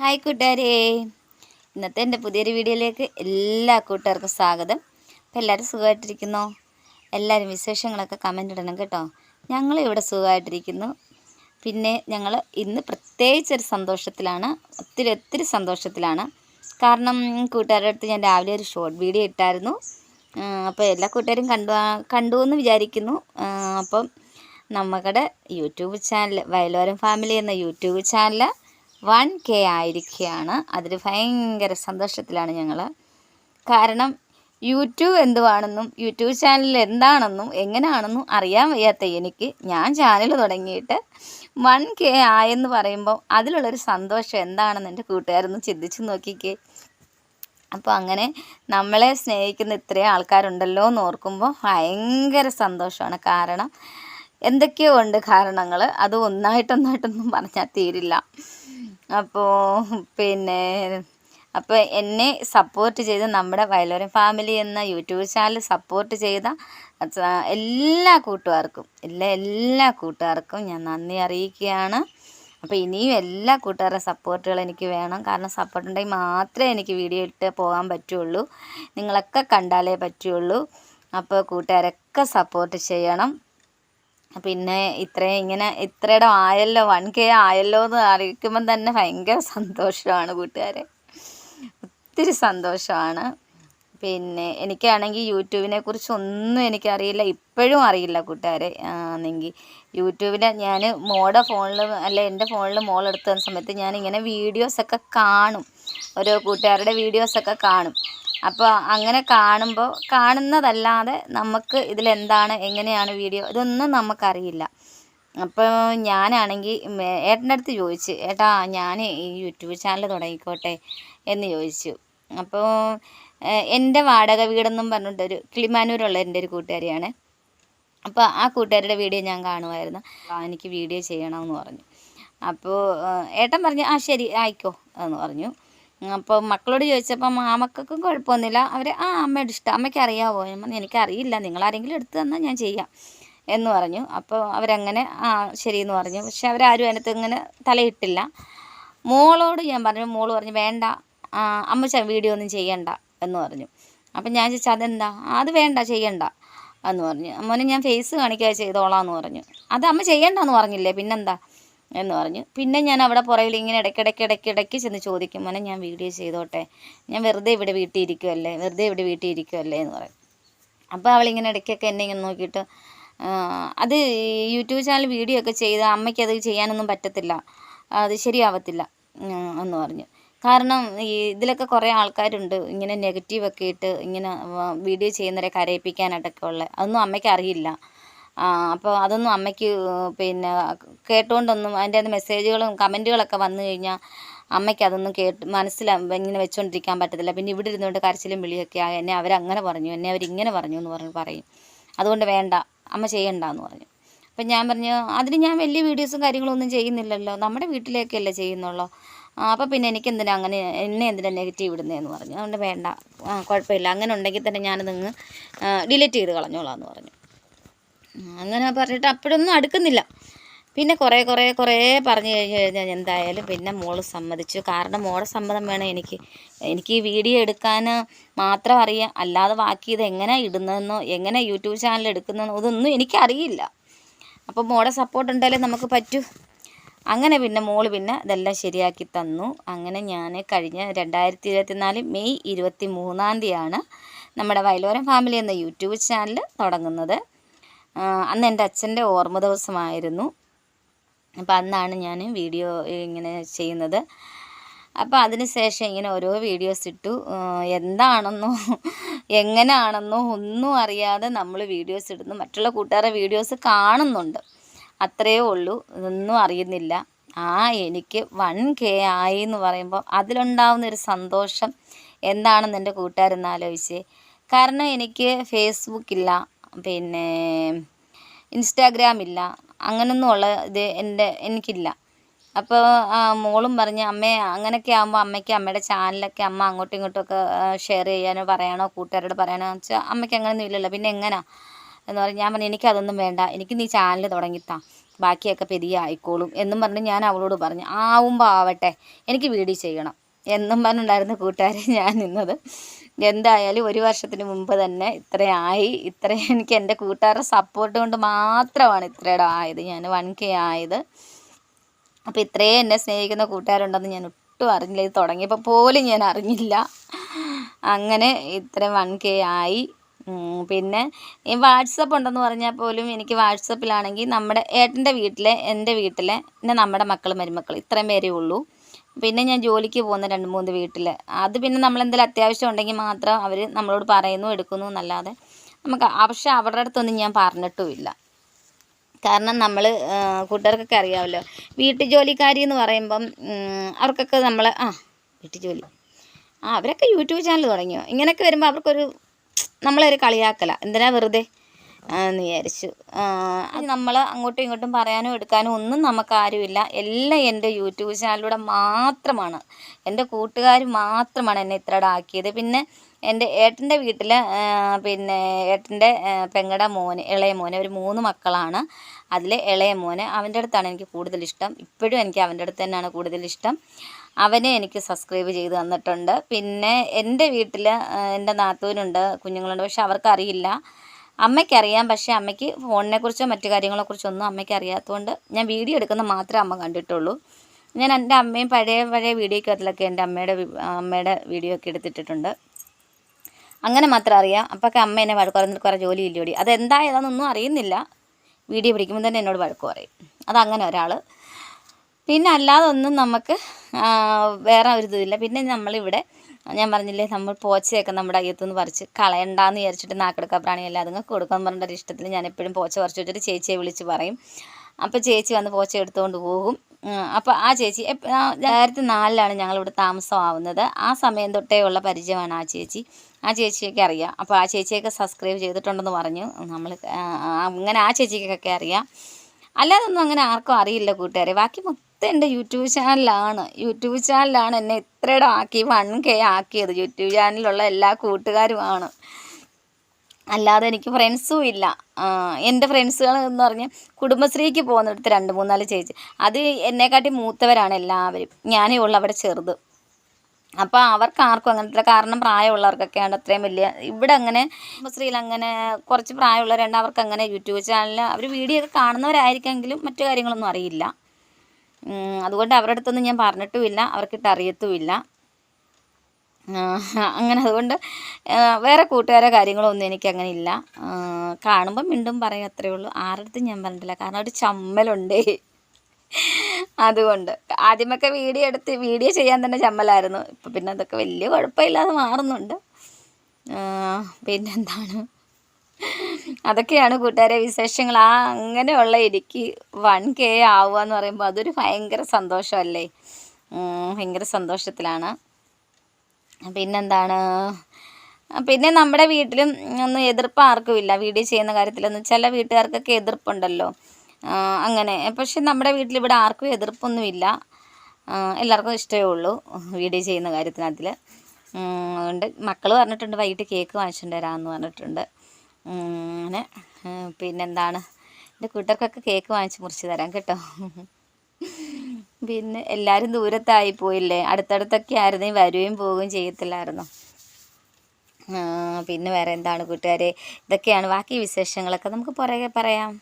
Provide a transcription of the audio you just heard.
Hi കൂട്ടുകാരേ. ഇന്നത്തെ എന്റെ പുതിയൊരു വീഡിയോയിലേക്ക് എല്ലാ കൂട്ടുകാർക്കും സ്വാഗതം. അപ്പോൾ എല്ലാവരും സുഖമായിട്ടിരിക്കുന്നോ? എല്ലാവരും വിശേഷങ്ങളൊക്കെ കമന്റ് ഇടണം കേട്ടോ. ഞങ്ങൾ ഇവിടെ സുഖമായിട്ടിരിക്കുന്നു. പിന്നെ ഞങ്ങൾ ഇന്ന് പ്രത്യേകിച്ചൊരു സന്തോഷത്തിലാണ് ഒത്തിരി ഒത്തിരി സന്തോഷത്തിലാണ്. കാരണം കൂട്ടുകാരുടെ അടുത്ത് ഞാൻ രാവിലെ ഒരു ഷോർട്ട് വീഡിയോ ഇട്ടായിരുന്നു. അപ്പോൾ എല്ലാ കൂട്ടുകാരും കണ്ടു കണ്ടു എന്ന് വിചാരിക്കുന്നു. അപ്പം നമ്മുടെ യൂട്യൂബ് ചാനൽ വയലോരം ഫാമിലി എന്ന യൂട്യൂബ് ചാനൽ വൺ കെ ആയിരിക്കുകയാണ്. അതിൽ ഭയങ്കര സന്തോഷത്തിലാണ് ഞങ്ങൾ കാരണം യൂട്യൂബ് എന്തുവാണെന്നും യൂട്യൂബ് ചാനൽ എന്താണെന്നും എങ്ങനെയാണെന്നും അറിയാൻ വയ്യാത്ത എനിക്ക് ഞാൻ ചാനൽ തുടങ്ങിയിട്ട് വൺ കെ ആയെന്ന് പറയുമ്പോൾ അതിലുള്ളൊരു സന്തോഷം എന്താണെന്ന് എന്റെ കൂട്ടുകാരൊന്ന് ചിന്തിച്ച് നോക്കിക്കേ. അപ്പോൾ അങ്ങനെ നമ്മളെ സ്നേഹിക്കുന്ന ഇത്രയും ആൾക്കാരുണ്ടല്ലോ എന്ന് ഓർക്കുമ്പോൾ ഭയങ്കര സന്തോഷമാണ്. കാരണം എന്തൊക്കെയോ ഉണ്ട് കാരണങ്ങൾ അത് ഒന്നായിട്ടൊന്നായിട്ടൊന്നും പറഞ്ഞാൽ തീരില്ല. അപ്പോൾ പിന്നെ അപ്പോൾ എന്നെ സപ്പോർട്ട് ചെയ്ത നമ്മുടെ വയലോരം ഫാമിലി എന്ന യൂട്യൂബ് ചാനൽ സപ്പോർട്ട് ചെയ്ത എല്ലാ കൂട്ടുകാർക്കും എല്ലാ എല്ലാ കൂട്ടുകാർക്കും ഞാൻ നന്ദി അറിയിക്കുകയാണ്. അപ്പോൾ ഇനിയും എല്ലാ കൂട്ടുകാരുടെ സപ്പോർട്ടുകൾ എനിക്ക് വേണം. കാരണം സപ്പോർട്ട് ഉണ്ടെങ്കിൽ മാത്രമേ എനിക്ക് വീഡിയോ ഇട്ട് പോകാൻ പറ്റുള്ളൂ. നിങ്ങളൊക്കെ കണ്ടാലേ പറ്റുള്ളൂ. അപ്പോൾ കൂട്ടുകാരൊക്കെ സപ്പോർട്ട് ചെയ്യണം. പിന്നെ ഇത്രയും ഇങ്ങനെ ഇത്രയുടെ ആയല്ലോ വൺ കെ ആയല്ലോ എന്ന് അറിയിക്കുമ്പം തന്നെ ഭയങ്കര സന്തോഷമാണ് കൂട്ടുകാരെ. ഒത്തിരി സന്തോഷമാണ്. പിന്നെ എനിക്കാണെങ്കിൽ യൂട്യൂബിനെ കുറിച്ച് ഒന്നും എനിക്കറിയില്ല ഇപ്പോഴും അറിയില്ല കൂട്ടുകാരെ. ആണെങ്കിൽ യൂട്യൂബിൽ ഞാൻ മോടെ ഫോണിൽ അല്ല എന്റെ ഫോണിൽ മോളെടുത്ത സമയത്ത് ഞാനിങ്ങനെ വീഡിയോസൊക്കെ കാണും. ഓരോ കൂട്ടുകാരുടെ വീഡിയോസൊക്കെ കാണും. അപ്പോൾ അങ്ങനെ കാണുമ്പോൾ കാണുന്നതല്ലാതെ നമുക്ക് ഇതിലെന്താണ് എങ്ങനെയാണ് വീഡിയോ ഇതൊന്നും നമുക്കറിയില്ല. അപ്പോൾ ഞാനാണെങ്കിൽ ഏട്ടന്റെ അടുത്ത് ചോദിച്ചു ഏട്ടാ ഞാൻ ഈ യൂട്യൂബ് ചാനൽ തുടങ്ങിക്കോട്ടെ? എന്ന് ചോദിച്ചു. അപ്പോൾ എന്റെ വാടക വീടെന്നും പറഞ്ഞിട്ടൊരു കിളിമാനൂരുള്ള എന്റെ ഒരു കൂട്ടുകാരിയാണ്. അപ്പോൾ ആ കൂട്ടുകാരുടെ വീഡിയോ ഞാൻ കാണുമായിരുന്നു. എനിക്ക് വീഡിയോ ചെയ്യണമെന്ന് പറഞ്ഞു. അപ്പോൾ ഏട്ടൻ പറഞ്ഞു ആ ശരി ആയിക്കോ എന്ന് പറഞ്ഞു. അപ്പോൾ മക്കളോട് ചോദിച്ചപ്പം ആ മക്കൾക്കും കുഴപ്പമൊന്നുമില്ല. അവർ ആ അമ്മയുടെ ഇഷ്ടം. അമ്മയ്ക്ക് അറിയാവോ? എനിക്കറിയില്ല. നിങ്ങളാരെങ്കിലും എടുത്തു തന്നാൽ ഞാൻ ചെയ്യാം. എന്ന് പറഞ്ഞു. അപ്പോൾ അവരങ്ങനെ ആ ശരിയെന്ന് പറഞ്ഞു. പക്ഷെ അവരാരും അതിനകത്ത് ഇങ്ങനെ തലയിട്ടില്ല. മോളോട് ഞാൻ പറഞ്ഞു മോൾ പറഞ്ഞു വേണ്ട. അമ്മച്ച അമ്മ വീഡിയോ ഒന്നും ചെയ്യണ്ട. എന്ന് പറഞ്ഞു. അപ്പം ഞാൻ ചോദിച്ചാൽ അതെന്താ? "ആ, അത് വേണ്ട ചെയ്യണ്ട. എന്ന് പറഞ്ഞു. അമ്മനെ ഞാൻ ഫേസ് കാണിക്കാതെ ചെയ്തോളാം എന്ന് പറഞ്ഞു. അത് അമ്മ ചെയ്യണ്ടെന്ന് പറഞ്ഞില്ലേ? പിന്നെന്താ? എന്ന് പറഞ്ഞു. പിന്നെ ഞാൻ അവിടെ പുറകിൽ ഇങ്ങനെ ഇടയ്ക്കിടയ്ക്ക് ഇടയ്ക്കിടയ്ക്ക് ചെന്ന് ചോദിക്കും മോനെ ഞാൻ വീഡിയോ ചെയ്തോട്ടെ? ഞാൻ വെറുതെ ഇവിടെ വീട്ടിൽ ഇരിക്കുമല്ലേ വെറുതെ ഇവിടെ വീട്ടിൽ ഇരിക്കുമല്ലേ എന്ന് പറയും. അപ്പോൾ അവളിങ്ങനെ ഇടയ്ക്കൊക്കെ എന്നെ ഇങ്ങനെ നോക്കിയിട്ട് അത് യൂട്യൂബ് ചാനൽ വീഡിയോ ഒക്കെ ചെയ്ത് അമ്മയ്ക്ക് അത് ചെയ്യാനൊന്നും പറ്റത്തില്ല. അത് ശരിയാവത്തില്ല. എന്ന് പറഞ്ഞു. കാരണം ഈ ഇതിലൊക്കെ കുറേ ആൾക്കാരുണ്ട്. ഇങ്ങനെ നെഗറ്റീവൊക്കെ ഇട്ട് ഇങ്ങനെ വീഡിയോ ചെയ്യുന്നവരെ കരയിപ്പിക്കാനായിട്ടൊക്കെ ഉള്ളത് അതൊന്നും അമ്മയ്ക്ക് അറിയില്ല. അപ്പോൾ അതൊന്നും അമ്മയ്ക്ക് പിന്നെ കേട്ടുകൊണ്ടൊന്നും അതിന്റെ അത് മെസ്സേജുകളും കമന്റുകളൊക്കെ വന്നു കഴിഞ്ഞാൽ അമ്മയ്ക്ക് അതൊന്നും കേട്ട് മനസ്സിലാ ഇങ്ങനെ വെച്ചുകൊണ്ടിരിക്കാൻ പറ്റത്തില്ല. പിന്നെ ഇവിടെ ഇരുന്നുകൊണ്ട് കരച്ചിലും വിളിയൊക്കെ ആയി. എന്നെ അവരങ്ങനെ പറഞ്ഞു. എന്നെ അവരിങ്ങനെ പറഞ്ഞു എന്ന് പറഞ്ഞ് പറയും. അതുകൊണ്ട് വേണ്ട. അമ്മ ചെയ്യണ്ട എന്ന് പറഞ്ഞു. അപ്പം ഞാൻ പറഞ്ഞു അതിന് ഞാൻ വലിയ വീഡിയോസും കാര്യങ്ങളും ഒന്നും ചെയ്യുന്നില്ലല്ലോ. നമ്മുടെ വീട്ടിലേക്കല്ലേ ചെയ്യുന്നുള്ളൂ? ആ, അപ്പോൾ പിന്നെ എനിക്ക് എന്തിനാ അങ്ങനെ എന്നെ എന്തിനാ നെഗറ്റീവ് ഇടുന്നതെന്ന് പറഞ്ഞു. അതുകൊണ്ട് വേണ്ട. ആ, കുഴപ്പമില്ല. അങ്ങനെ ഉണ്ടെങ്കിൽ തന്നെ ഞാനത് അങ്ങ് ഡിലീറ്റ് ചെയ്ത് കളഞ്ഞോളാം എന്ന് പറഞ്ഞു. അങ്ങനെ പറഞ്ഞിട്ട് അപ്പോഴൊന്നും അടുക്കുന്നില്ല. പിന്നെ കുറേ കുറേ കുറേ പറഞ്ഞു കഴിഞ്ഞ് കഴിഞ്ഞാൽ എന്തായാലും പിന്നെ മോൾ സമ്മതിച്ചു. കാരണം മോളെ സമ്മതം വേണം എനിക്ക്. എനിക്ക് ഈ വീഡിയോ എടുക്കാൻ മാത്രം അറിയാം. അല്ലാതെ ബാക്കി ഇത് എങ്ങനെ ഇടുന്നതെന്നോ എങ്ങനെ യൂട്യൂബ് ചാനൽ എടുക്കുന്നതെന്നോ ഇതൊന്നും എനിക്കറിയില്ല. അപ്പോൾ മോളെ സപ്പോർട്ട് ഉണ്ടായാലും നമുക്ക് പറ്റൂ. അങ്ങനെ പിന്നെ മോൾ പിന്നെ ഇതെല്ലാം ശരിയാക്കി തന്നു. അങ്ങനെ ഞാൻ കഴിഞ്ഞ രണ്ടായിരത്തി ഇരുപത്തിനാല് മെയ് ഇരുപത്തി മൂന്നാം തീയതിയാണ് നമ്മുടെ വയലോരം ഫാമിലി എന്ന യൂട്യൂബ് ചാനൽ തുടങ്ങുന്നത്. അന്ന് എന്റെ അച്ഛന്റെ ഓർമ്മ ദിവസമായിരുന്നു. അപ്പോൾ അന്നാണ് ഞാൻ വീഡിയോ ഇങ്ങനെ ചെയ്യുന്നത്. അപ്പോൾ അതിന് ശേഷം ഇങ്ങനെ ഓരോ വീഡിയോസ് ഇട്ടു. എന്താണെന്നോ എങ്ങനെയാണെന്നോ ഒന്നും അറിയാതെ നമ്മൾ വീഡിയോസ് ഇടുന്നു. മറ്റുള്ള കൂട്ടുകാരുടെ വീഡിയോസ് കാണുന്നുണ്ട്. അത്രയേ ഉള്ളൂ. ഇതൊന്നും അറിയുന്നില്ല. ആ എനിക്ക് വൺ കെ ആയി എന്ന് പറയുമ്പോൾ അതിലുണ്ടാവുന്ന ഒരു സന്തോഷം എന്താണെന്ന് എന്റെ കൂട്ടുകാരെന്ന് ആലോചിച്ചേ. കാരണം എനിക്ക് ഫേസ്ബുക്കില്ല പിന്നെ ഇൻസ്റ്റാഗ്രാമില്ല. അങ്ങനൊന്നും ഉള്ള ഇത് എന്റെ എനിക്കില്ല. അപ്പോൾ മോളും പറഞ്ഞ് അമ്മേ അങ്ങനെയൊക്കെ ആകുമ്പോൾ അമ്മയ്ക്ക് അമ്മയുടെ ചാനലൊക്കെ അമ്മ അങ്ങോട്ടും ഇങ്ങോട്ടും ഒക്കെ ഷെയർ ചെയ്യാനോ പറയാനോ കൂട്ടുകാരോട് പറയാനോ വെച്ചാൽ അമ്മയ്ക്ക് അങ്ങനെയൊന്നും ഇല്ലല്ലോ. പിന്നെ എങ്ങനെയാ എന്ന് പറഞ്ഞ് ഞാൻ പറഞ്ഞു എനിക്കതൊന്നും വേണ്ട. എനിക്ക് നീ ചാനൽ തുടങ്ങിത്താ. ബാക്കിയൊക്കെ പെരിയ ആയിക്കോളും എന്നും പറഞ്ഞ് ഞാൻ അവളോട് പറഞ്ഞു ആവുമ്പോൾ ആവട്ടെ. എനിക്ക് വീഡിയോ ചെയ്യണം. എന്നും പറഞ്ഞുണ്ടായിരുന്നു കൂട്ടുകാരെ ഞാൻ നിന്നത്. എന്തായാലും ഒരു വർഷത്തിന് മുമ്പ് തന്നെ ഇത്രയായി. ഇത്ര എനിക്ക് എന്റെ കൂട്ടുകാരുടെ സപ്പോർട്ട് കൊണ്ട് മാത്രമാണ് ഇത്രയുടെ ആയത്. ഞാൻ വൺ കെ ആയത്. അപ്പോൾ ഇത്രയും എന്നെ സ്നേഹിക്കുന്ന കൂട്ടുകാരുണ്ടെന്ന് ഞാൻ ഒട്ടും അറിഞ്ഞില്ല. ഇത് തുടങ്ങിയപ്പോൾ പോലും ഞാൻ അറിഞ്ഞില്ല. അങ്ങനെ ഇത്രയും വൺ കെ ആയി. പിന്നെ ഈ വാട്സപ്പ് ഉണ്ടെന്ന് പറഞ്ഞാൽ പോലും എനിക്ക് വാട്സപ്പിലാണെങ്കിൽ നമ്മുടെ ഏട്ടന്റെ വീട്ടിലെ എന്റെ വീട്ടിലെ പിന്നെ നമ്മുടെ മക്കൾ മരുമക്കൾ ഇത്രയും പേരേ ഉള്ളൂ. പിന്നെ ഞാൻ ജോലിക്ക് പോകുന്ന രണ്ട് മൂന്ന് വീട്ടിൽ അത് പിന്നെ നമ്മളെന്തെങ്കിലും അത്യാവശ്യം ഉണ്ടെങ്കിൽ മാത്രം അവർ നമ്മളോട് പറയുന്നു എടുക്കുന്നു എന്നല്ലാതെ നമുക്ക് പക്ഷെ അവരുടെ അടുത്തൊന്നും ഞാൻ പറഞ്ഞിട്ടുമില്ല. കാരണം നമ്മൾ കൂട്ടുകാർക്കൊക്കെ അറിയാമല്ലോ. വീട്ടു ജോലിക്കാരി എന്ന് പറയുമ്പം അവർക്കൊക്കെ നമ്മൾ ആ വീട്ടു ജോലി. ആ അവരൊക്കെ യൂട്യൂബ് ചാനൽ തുടങ്ങിയോ? ഇങ്ങനെയൊക്കെ വരുമ്പോൾ അവർക്കൊരു നമ്മളൊരു കളിയാക്കല. എന്തിനാ വെറുതെ? എന്ന് വിചാരിച്ചു. നമ്മൾ അങ്ങോട്ടും ഇങ്ങോട്ടും പറയാനും എടുക്കാനും ഒന്നും നമുക്കാരുമില്ല. എല്ലാം എന്റെ യൂട്യൂബ് ചാനലിലൂടെ മാത്രമാണ്. എന്റെ കൂട്ടുകാർ മാത്രമാണ് എന്നെ ഇത്ര ആക്കിയത്. പിന്നെ എന്റെ ഏട്ടന്റെ വീട്ടിൽ പിന്നെ ഏട്ടന്റെ പെങ്ങടെ മോന് ഇളയ മോന് ഒരു മൂന്ന് മക്കളാണ്. അതിൽ ഇളയ മോന് അവന്റെ അടുത്താണ് എനിക്ക് കൂടുതൽ ഇഷ്ടം. ഇപ്പോഴും എനിക്ക് അവന്റെ അടുത്ത് തന്നെയാണ് കൂടുതൽ ഇഷ്ടം. അവനെ എനിക്ക് സബ്സ്ക്രൈബ് ചെയ്ത് തന്നിട്ടുണ്ട്. പിന്നെ എന്റെ വീട്ടിൽ എന്റെ നാത്തൂനുണ്ട് കുഞ്ഞുങ്ങളുണ്ട്. പക്ഷെ അവർക്കറിയില്ല. അമ്മയ്ക്കറിയാം പക്ഷേ അമ്മയ്ക്ക് ഫോണിനെക്കുറിച്ചോ മറ്റു കാര്യങ്ങളെ കുറിച്ചോ ഒന്നും അമ്മയ്ക്ക് അറിയാത്തതുകൊണ്ട് ഞാൻ വീഡിയോ എടുക്കുന്ന മാത്രമേ അമ്മ കണ്ടിട്ടുള്ളൂ. ഞാൻ എന്റെ അമ്മയും പഴയ പഴയ വീഡിയോക്കകത്തിലൊക്കെ എന്റെ അമ്മയുടെ അമ്മയുടെ വീഡിയോ ഒക്കെ എടുത്തിട്ടിട്ടുണ്ട്. അങ്ങനെ മാത്രം അറിയാം. അപ്പൊക്കെ അമ്മ എന്നെ വഴക്ക് പറഞ്ഞിട്ട് കുറേ ജോലി ഇല്ലോടി അതെന്താ ഏതാണെന്നൊന്നും അറിയുന്നില്ല. വീഡിയോ പിടിക്കുമ്പോൾ തന്നെ എന്നോട് വഴക്ക് പറയും. അതങ്ങനെ ഒരാൾ പിന്നെ അല്ലാതെ ഒന്നും നമുക്ക് വേറെ ഒരു ഇതുമില്ല പിന്നെ നമ്മളിവിടെ ഞാൻ പറഞ്ഞില്ലേ നമ്മൾ പോച്ചയൊക്കെ നമ്മുടെ അയ്യത്തുനിന്ന് പറിച്ച് കളയണ്ടാന്ന് വിചാരിച്ചിട്ട് നാക്കെടുക്ക പ്രാണിയല്ല അതുങ്ങൾക്ക് കൊടുക്കാൻ പറഞ്ഞൊരു ഇഷ്ടത്തിൽ ഞാൻ എപ്പോഴും പോച്ച പറിച്ച് വെച്ചിട്ട് ചേച്ചിയെ വിളിച്ച് പറയും. അപ്പോൾ ചേച്ചി വന്ന് പോച്ച എടുത്തുകൊണ്ട് പോകും. അപ്പോൾ ആ ചേച്ചി രണ്ടായിരത്തി നാലിലാണ് ഞങ്ങളിവിടെ താമസമാവുന്നത്. ആ സമയം തൊട്ടേ ഉള്ള പരിചയമാണ് ആ ചേച്ചി. ആ ചേച്ചിയൊക്കെ അറിയാം. അപ്പോൾ ആ ചേച്ചിയൊക്കെ സബ്സ്ക്രൈബ് ചെയ്തിട്ടുണ്ടെന്ന് പറഞ്ഞു. നമ്മൾ അങ്ങനെ ആ ചേച്ചിക്കൊക്കെ അറിയാം. അല്ലാതൊന്നും അങ്ങനെ ആർക്കും അറിയില്ല കൂട്ടുകാരെ. ബാക്കി മൊത്തം എന്റെ യൂട്യൂബ് ചാനലാണ്. യൂട്യൂബ് ചാനലാണ് എന്നെ ഇത്രയുടെ ആക്കി വൺ കെ ആക്കിയത്. യൂട്യൂബ് ചാനലിലുള്ള എല്ലാ കൂട്ടുകാരുമാണ്. അല്ലാതെ എനിക്ക് ഫ്രണ്ട്സും ഇല്ല. എന്റെ ഫ്രണ്ട്സുകൾ എന്ന് പറഞ്ഞാൽ കുടുംബശ്രീക്ക് പോകുന്നിടത്ത് രണ്ട് മൂന്നാൽ ചേച്ചി. അത് എന്നെക്കാട്ടി മൂത്തവരാണ് എല്ലാവരും. ഞാനേ ഉള്ളു അവിടെ ചെറുത്. അപ്പോൾ അവർക്ക് ആർക്കും അങ്ങനത്തെ കാരണം പ്രായമുള്ളവർക്കൊക്കെയാണ് അത്രയും വലിയ ഇവിടെ അങ്ങനെ കുടുംബശ്രീയിൽ അങ്ങനെ കുറച്ച് പ്രായമുള്ളവരുണ്ട്. അവർക്ക് അങ്ങനെ യൂട്യൂബ് ചാനലിൽ അവർ വീഡിയോ ഒക്കെ കാണുന്നവരായിരിക്കെങ്കിലും മറ്റു കാര്യങ്ങളൊന്നും അറിയില്ല. അതുകൊണ്ട് അവരുടെ അടുത്തൊന്നും ഞാൻ പറഞ്ഞിട്ടുമില്ല അവർക്കിട്ട് അറിയത്തുമില്ല. അങ്ങനെ അതുകൊണ്ട് വേറെ കൂട്ടുകാരെ കാര്യങ്ങളൊന്നും എനിക്കങ്ങനെ ഇല്ല കാണുമ്പോൾ കാണുമ്പം മിണ്ടും പറയും അത്രയേ ഉള്ളൂ. ആരുടെ ഞാൻ പറഞ്ഞിട്ടില്ല. കാരണം ഒരു ചമ്മലുണ്ടേ. അതുകൊണ്ട് ആദ്യമൊക്കെ വീഡിയോ എടുത്ത് വീഡിയോ ചെയ്യാൻ തന്നെ ചമ്മലായിരുന്നു. ഇപ്പം പിന്നെ അതൊക്കെ വലിയ കുഴപ്പമില്ലാതെ മാറുന്നുണ്ട്. പിന്നെന്താണ്? അതൊക്കെയാണ് കൂട്ടുകാരെ വിശേഷങ്ങൾ. ആ അങ്ങനെയുള്ള എനിക്ക് വൺ കെ ആവുക എന്ന് പറയുമ്പോൾ അതൊരു ഭയങ്കര സന്തോഷമല്ലേ? ഭയങ്കര സന്തോഷത്തിലാണ്. പിന്നെന്താണ്? പിന്നെ നമ്മുടെ വീട്ടിലും ഒന്നും എതിർപ്പ് ആർക്കുമില്ല വീഡിയോ ചെയ്യുന്ന കാര്യത്തിലൊന്നും ചില വീട്ടുകാർക്കൊക്കെ എതിർപ്പുണ്ടല്ലോ. അങ്ങനെ. പക്ഷെ നമ്മുടെ വീട്ടിൽ ഇവിടെ ആർക്കും എതിർപ്പൊന്നുമില്ല എല്ലാവർക്കും ഇഷ്ടമേ ഉള്ളൂ വീഡിയോ ചെയ്യുന്ന കാര്യത്തിനകത്തിൽ അതുകൊണ്ട് മക്കൾ പറഞ്ഞിട്ടുണ്ട് വൈകിട്ട് കേക്ക് വാങ്ങിച്ചിട്ടുണ്ട് വരാമെന്ന് പറഞ്ഞിട്ടുണ്ട്. അങ്ങനെ പിന്നെന്താണ്? എന്റെ കൂട്ടർക്കൊക്കെ കേക്ക് വാങ്ങിച്ച് മുറിച്ച് തരാം കേട്ടോ. പിന്നെ എല്ലാവരും ദൂരത്തായി പോയില്ലേ? അടുത്തടുത്തൊക്കെ ആയിരുന്നെങ്കിൽ വരികയും പോവുകയും ചെയ്യത്തില്ലായിരുന്നു? പിന്നെ വേറെ എന്താണ് കൂട്ടുകാരെ? ഇതൊക്കെയാണ് ബാക്കി വിശേഷങ്ങളൊക്കെ. നമുക്ക് പുറകെ പറയാം.